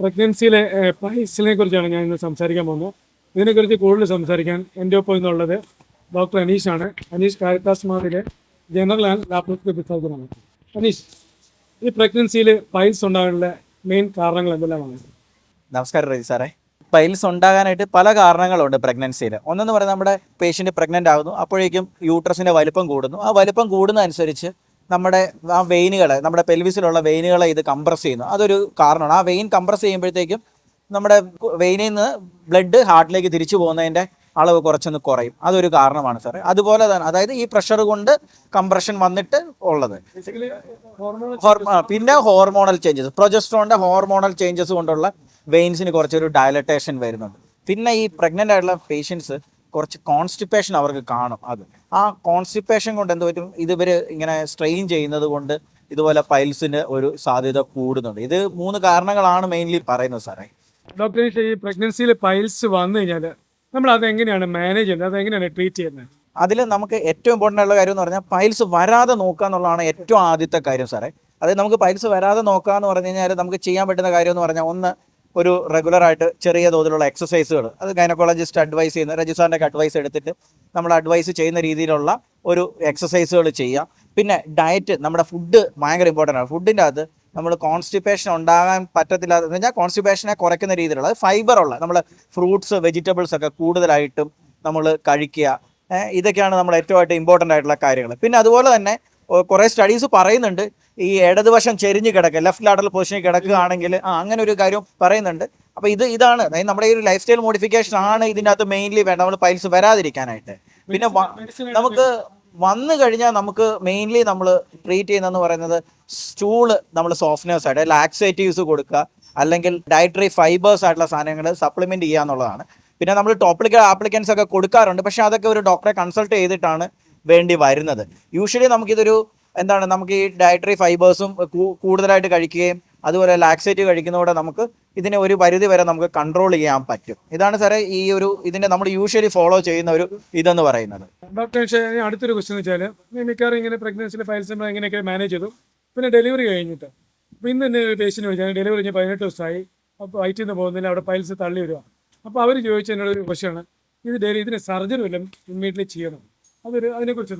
പ്രഗ്നൻസിയിലെ പ്രൈസിനെ കുറിച്ചാണ് ഞാൻ ഇന്ന് സംസാരിക്കാൻ പോകുന്നത്. ഇതിനെക്കുറിച്ച് കൂടുതൽ സംസാരിക്കാൻ എന്റെ ഒപ്പം ഇന്നുള്ളത് ഡോക്ടർ ആണ്. Aneesh Caritas general and laparoscopy സർജനാണ് Aneesh ഈ പ്രഗ്നൻസിയിൽ പൈൽസ് ഉണ്ടാകാനുള്ള മെയിൻ കാരണങ്ങൾ എന്തെല്ലാമാണ്? നമസ്കാരം റജി സാറേ. പൈൽസ് ഉണ്ടാകാനായിട്ട് പല കാരണങ്ങളുണ്ട് പ്രഗ്നൻസിയിൽ ഒന്നെന്ന് പറയുന്നത് നമ്മുടെ പേഷ്യന്റ് പ്രഗ്നന്റ് ആകുന്നു. അപ്പോഴേക്കും യൂട്രസിന്റെ വലിപ്പം കൂടുന്നു. ആ വലിപ്പം കൂടുന്നതനുസരിച്ച് നമ്മുടെ ആ വെയിനുകളെ നമ്മുടെ പെൽവിസിലുള്ള വെയിനുകളെ ഇത് കംപ്രസ് ചെയ്യുന്നു. അതൊരു കാരണമാണ്. ആ വെയിൻ കംപ്രസ് ചെയ്യുമ്പോഴത്തേക്കും നമ്മുടെ വെയിനിൽ നിന്ന് ബ്ലഡ് ഹാർട്ടിലേക്ക് തിരിച്ചു പോകുന്നതിന്റെ അളവ് കുറച്ചൊന്ന് കുറയും. അതൊരു കാരണമാണ് സാറേ അതുപോലെ തന്നെ അതായത് ഈ പ്രഷർ കൊണ്ട് കംപ്രഷൻ വന്നിട്ട് ഉള്ളത്. പിന്നെ ഹോർമോണൽ ചേഞ്ചസ് പ്രൊജസ്ട്രോണിന്റെ ഹോർമോണൽ ചേഞ്ചസ് കൊണ്ടുള്ള വെയിൻസിന് കുറച്ചൊരു ഡയലറ്റേഷൻ വരുന്നുണ്ട്. പിന്നെ ഈ പ്രഗ്നന്റ് ആയിട്ടുള്ള പേഷ്യൻസ് കുറച്ച് കോൺസ്റ്റിപ്പേഷൻ അവർക്ക് കാണും അത്. ആ കോൺസ്റ്റിപ്പേഷൻ കൊണ്ട് എന്ത് പറ്റും? ഇത് ഇവർ ഇങ്ങനെ സ്ട്രെയിൻ ചെയ്യുന്നത് കൊണ്ട് ഇതുപോലെ പൈൽസിന് ഒരു സാധ്യത കൂടുന്നുണ്ട്. ഇത് മൂന്ന് കാരണങ്ങളാണ് മെയിൻലി പറയുന്നത് സാറേ. ഡോക്ടർ ഈ പ്രഗ്നൻസിയിൽ പൈൽസ് വന്നു കഴിഞ്ഞാൽ നമ്മൾ അത് എങ്ങനെയാണ് മാനേജ് ചെയ്യുന്നത്? അത് എങ്ങനെയാണ് ട്രീറ്റ് ചെയ്യുന്നത്? അതിൽ നമുക്ക് ഏറ്റവും ഇമ്പോർട്ടന്റ് ആയിട്ടുള്ള കാര്യം എന്ന് പറഞ്ഞാൽ പൈൽസ് വരാതെ നോക്കുക എന്നുള്ളതാണ് ഏറ്റവും ആദ്യത്തെ കാര്യം സാറേ. അതായത് നമുക്ക് പൈൽസ് വരാതെ നോക്കുക എന്ന് പറഞ്ഞു കഴിഞ്ഞാൽ നമുക്ക് ചെയ്യാൻ പറ്റുന്ന കാര്യം എന്ന് പറഞ്ഞാൽ ഒന്ന് ഒരു റെഗുലർ ആയിട്ട് ചെറിയ തോതിലുള്ള എക്സസൈസുകൾ അത് ഗൈനക്കോളജിസ്റ്റ് അഡ്വൈസ് ചെയ്യുന്ന രജിസാറിന്റെ ഒക്കെ അഡ്വൈസ് എടുത്തിട്ട് നമ്മൾ അഡ്വൈസ് ചെയ്യുന്ന രീതിയിലുള്ള ഒരു എക്സസൈസുകൾ ചെയ്യുക. പിന്നെ ഡയറ്റ് നമ്മുടെ ഫുഡ് ഭയങ്കര ഇമ്പോർട്ടന്റ് ആണ്. ഫുഡിന്റെ അകത്ത് നമ്മൾ കോൺസ്റ്റിപ്പേഷൻ ഉണ്ടാകാൻ പറ്റത്തില്ലാത്ത വെച്ചാൽ കോൺസ്റ്റിപ്പേഷനെ കുറയ്ക്കുന്ന രീതിയിലുള്ള ഫൈബർ ഉള്ള നമ്മൾ ഫ്രൂട്ട്സ് വെജിറ്റബിൾസ് ഒക്കെ കൂടുതലായിട്ടും നമ്മൾ കഴിക്കുക. ഇതൊക്കെയാണ് നമ്മൾ ഏറ്റവും ആയിട്ട് ഇമ്പോർട്ടന്റ് ആയിട്ടുള്ള കാര്യങ്ങൾ. പിന്നെ അതുപോലെ തന്നെ കുറേ സ്റ്റഡീസ് പറയുന്നുണ്ട് ഈ ഇടതുവശം ചെരിഞ്ഞ് കിടക്കുക ലെഫ്റ്റ് ലാഡറൽ പൊസിഷനിൽ കിടക്കുകയാണെങ്കിൽ ആ അങ്ങനെ ഒരു കാര്യം പറയുന്നുണ്ട്. അപ്പോൾ ഇത് ഇതാണ് അതായത് നമ്മുടെ ഈ ഒരു ലൈഫ് സ്റ്റൈൽ മോഡിഫിക്കേഷൻ ആണ് ഇതിനകത്ത് മെയിൻലി വേണ്ട നമ്മൾ പൈൽസ് വരാതിരിക്കാനായിട്ട്. പിന്നെ നമുക്ക് വന്നു കഴിഞ്ഞാൽ നമുക്ക് മെയിൻലി നമ്മൾ ട്രീറ്റ് ചെയ്യുന്നതെന്ന് പറയുന്നത് സ്റ്റൂൾ നമ്മൾ സോഫ്റ്റ്നെസ് ആയിട്ട് ലാക്സേറ്റീവ്സ് കൊടുക്കുക അല്ലെങ്കിൽ ഡയറ്ററി ഫൈബേഴ്സ് ആയിട്ടുള്ള സാധനങ്ങൾ സപ്ലിമെന്റ് ചെയ്യുക എന്നുള്ളതാണ്. പിന്നെ നമ്മൾ ടോപ്പിക്കൽ ആപ്ലിക്കൻസ് ഒക്കെ കൊടുക്കാറുണ്ട്. പക്ഷേ അതൊക്കെ ഒരു ഡോക്ടറെ കൺസൾട്ട് ചെയ്തിട്ടാണ് വേണ്ടി വരുന്നത്. യൂഷ്വലി നമുക്കിതൊരു എന്താണ് നമുക്ക് ഈ ഡയറ്ററി ഫൈബേഴ്സും കൂടുതലായിട്ട് കഴിക്കുകയും അതുപോലെ ലാക്സേറ്റ് കഴിക്കുന്നതോടെ നമുക്ക് ഇതിനെ ഒരു പരിധി വരെ നമുക്ക് കൺട്രോൾ ചെയ്യാൻ പറ്റും. ഇതാണ് സാറേ ഈ ഒരു ഇതിനെ നമ്മൾ യൂഷ്വലി ഫോളോ ചെയ്യുന്ന ഒരു ഇതെന്ന് പറയുന്നത്. ഡോക്ടർ അടുത്തൊരു ക്വസ്റ്റ്യൻ വെച്ചാൽ മിക്കവാറും ഇങ്ങനെ പ്രഗ്നൻസിയിലെ ഫൈൽസ് എങ്ങനെയൊക്കെ മാനേജ് ചെയ്തു. പിന്നെ ഡെലിവറി കഴിഞ്ഞിട്ട്. അപ്പോൾ ഇന്ന് തന്നെ ഒരു പേഷ്യന്റ് വിളിച്ചാൽ ഡെലിവറി കഴിഞ്ഞ് പതിനെട്ട് ദിവസമായി. അപ്പോൾ വയറ്റിൽ നിന്ന് പോകുന്നില്ല. അവിടെ പൈൽസ് തള്ളി വരിക അപ്പോൾ അവർ ചോദിച്ച എന്നോട് ഒരു ക്വസ്റ്റ്യാണ് ഇത് ഡെയിലി ഇതിന് സർജറി വല്ലതും ഇമ്മീഡിയറ്റ്ലി ചെയ്യണം? അതിനെക്കുറിച്ച്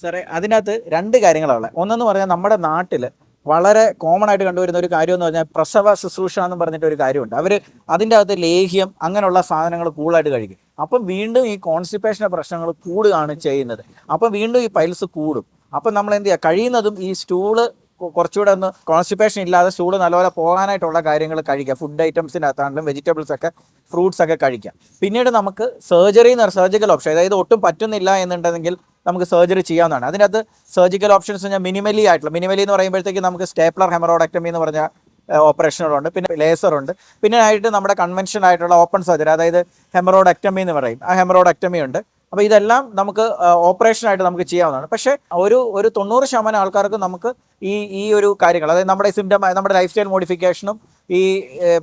സാറേ അതിനകത്ത് രണ്ട് കാര്യങ്ങളാണ്. ഒന്നെന്ന് പറഞ്ഞാൽ നമ്മുടെ നാട്ടിൽ വളരെ കോമൺ ആയിട്ട് കണ്ടുവരുന്ന ഒരു കാര്യം എന്ന് പറഞ്ഞാൽ പ്രസവ ശുശ്രൂഷ എന്ന് പറഞ്ഞിട്ട് ഒരു കാര്യമുണ്ട്. അവർ അതിന്റെ അകത്ത് ലേഹ്യം അങ്ങനെയുള്ള സാധനങ്ങൾ കൂടുതലായിട്ട് കഴിക്കും. അപ്പം വീണ്ടും ഈ കോൺസ്റ്റിപ്പേഷന്റെ പ്രശ്നങ്ങൾ കൂടുകയാണ് ചെയ്യുന്നത്. അപ്പം വീണ്ടും ഈ പൈൽസ് കൂടും. അപ്പം നമ്മൾ എന്ത് ചെയ്യുക? കഴിയുന്നതും ഈ സ്റ്റൂൾ കുറച്ചുകൂടെ ഒന്ന് കോൺസ്റ്റിപ്പേഷൻ ഇല്ലാതെ ചൂട് നല്ലപോലെ പോകാനായിട്ടുള്ള കാര്യങ്ങൾ കഴിക്കുക. ഫുഡ് ഐറ്റംസിന്റെ അകത്താണെങ്കിലും വെജിറ്റബിൾസ് ഒക്കെ ഫ്രൂട്ട്സ് ഒക്കെ കഴിക്കാം പിന്നീട് നമുക്ക് സർജറി എന്ന് സർജിക്കൽ ഓപ്ഷൻ അതായത് ഒട്ടും പറ്റുന്നില്ല എന്നുണ്ടെങ്കിൽ നമുക്ക് സർജറി ചെയ്യാവുന്നതാണ്. അതിനകത്ത് സർജിക്കൽ ഓപ്ഷൻസ് ഞാൻ മിനിമലി ആയിട്ടുള്ള മിനിമലി എന്ന് പറയുമ്പോഴത്തേക്ക് നമുക്ക് സ്റ്റേപ്ലർ ഹെമറോഡക്ടമി എന്ന് പറഞ്ഞ ഓപ്പറേഷനുകളുണ്ട് പിന്നെ ലേസർ ഉണ്ട്. പിന്നെ ആയിട്ട് നമ്മുടെ കൺവെൻഷൻ ആയിട്ടുള്ള ഓപ്പൺ സർജറി അതായത് ഹെമറോഡക്ടമി എന്ന് പറയും. ആ ഹെമറോഡക്ടമി ഉണ്ട്. അപ്പോൾ ഇതെല്ലാം നമുക്ക് ഓപ്പറേഷനായിട്ട് നമുക്ക് ചെയ്യാവുന്നതാണ്. പക്ഷേ ഒരു ഒരു തൊണ്ണൂറ് ശതമാനം ആൾക്കാർക്ക് നമുക്ക് ഈ ഈ ഒരു കാര്യങ്ങൾ അതായത് നമ്മുടെ സിംറ്റം നമ്മുടെ ലൈഫ് സ്റ്റൈൽ മോഡിഫിക്കേഷനും ഈ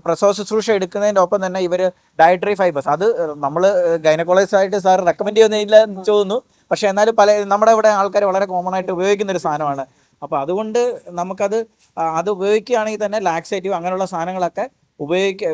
പ്രസവ ശുശ്രൂഷ എടുക്കുന്നതിന്റെ ഒപ്പം തന്നെ ഇവർ ഡയറ്ററി ഫൈബേഴ്സ് അത് നമ്മൾ ഗൈനക്കോളജിസ്റ്റായിട്ട് സാർ റെക്കമെൻഡ് ചെയ്യുന്നില്ല എന്ന് തോന്നുന്നു. പക്ഷേ എന്നാലും പല നമ്മുടെ ഇവിടെ ആൾക്കാർ വളരെ കോമൺ ആയിട്ട് ഉപയോഗിക്കുന്ന ഒരു സാധനമാണ്. അപ്പോൾ അതുകൊണ്ട് നമുക്കത് അത് ഉപയോഗിക്കുകയാണെങ്കിൽ തന്നെ ലാക്സേറ്റീവ് അങ്ങനെയുള്ള സാധനങ്ങളൊക്കെ ഉപയോഗിക്കുക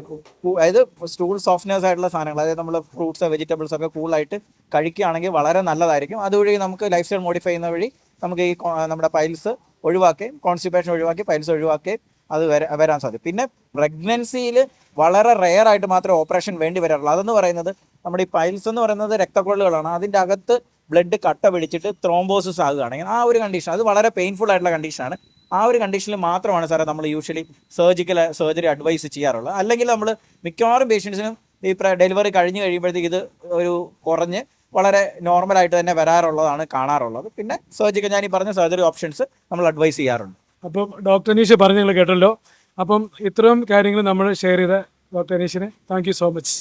അതായത് സ്റ്റൂൾ സോഫ്റ്റ്നെസ് ആയിട്ടുള്ള സാധനങ്ങൾ അതായത് നമ്മൾ ഫ്രൂട്ട്സ് വെജിറ്റബിൾസ് ഒക്കെ കൂളായിട്ട് കഴിക്കുകയാണെങ്കിൽ വളരെ നല്ലതായിരിക്കും. അതുവഴി നമുക്ക് ലൈഫ് സ്റ്റൈൽ മോഡിഫൈ ചെയ്യുന്ന വഴി നമുക്ക് ഈ നമ്മുടെ പൈൽസ് ഒഴിവാക്കുകയും കോൺസ്റ്റിപ്പേഷൻ ഒഴിവാക്കി പൈൽസ് ഒഴിവാക്കുകയും അത് വരാൻ സാധിക്കും. പിന്നെ പ്രഗ്നൻസിയിൽ വളരെ റെയർ ആയിട്ട് മാത്രമേ ഓപ്പറേഷൻ വേണ്ടി വരാറുള്ളൂ. അതെന്ന് പറയുന്നത് നമ്മുടെ ഈ പൈൽസ് എന്ന് പറയുന്നത് രക്തക്കൊള്ളുകളാണ്. അതിന്റെ അകത്ത് ബ്ലഡ് കട്ട പിടിച്ചിട്ട് ത്രോംബോസിസ് ആകുകയാണെങ്കിൽ ആ ഒരു കണ്ടീഷൻ അത് വളരെ പെയിൻഫുൾ ആയിട്ടുള്ള കണ്ടീഷനാണ് ആ ഒരു കണ്ടീഷനിൽ മാത്രമാണ് സാറേ നമ്മൾ യൂഷ്വലി സർജിക്കൽ സർജറി അഡ്വൈസ് ചെയ്യാറുള്ളത്. അല്ലെങ്കിൽ നമ്മൾ മിക്കവാറും പേഷ്യൻസിനും ഈ ഡെലിവറി കഴിഞ്ഞ് കഴിയുമ്പോഴത്തേക്ക് ഇത് ഒരു കുറഞ്ഞ് വളരെ നോർമലായിട്ട് തന്നെ വരാറുള്ളതാണ് കാണാറുള്ളത്. പിന്നെ സർജിക്കൽ ഞാൻ ഈ പറഞ്ഞ സർജറി ഓപ്ഷൻസ് നമ്മൾ അഡ്വൈസ് ചെയ്യാറുണ്ട്. അപ്പം ഡോക്ടർ അനീഷ് പറഞ്ഞു നിങ്ങൾ കേട്ടല്ലോ. അപ്പം ഇത്രയും കാര്യങ്ങൾ നമ്മൾ ഷെയർ ചെയ്ത ഡോക്ടർ അനീഷിന് താങ്ക് സോ മച്ച്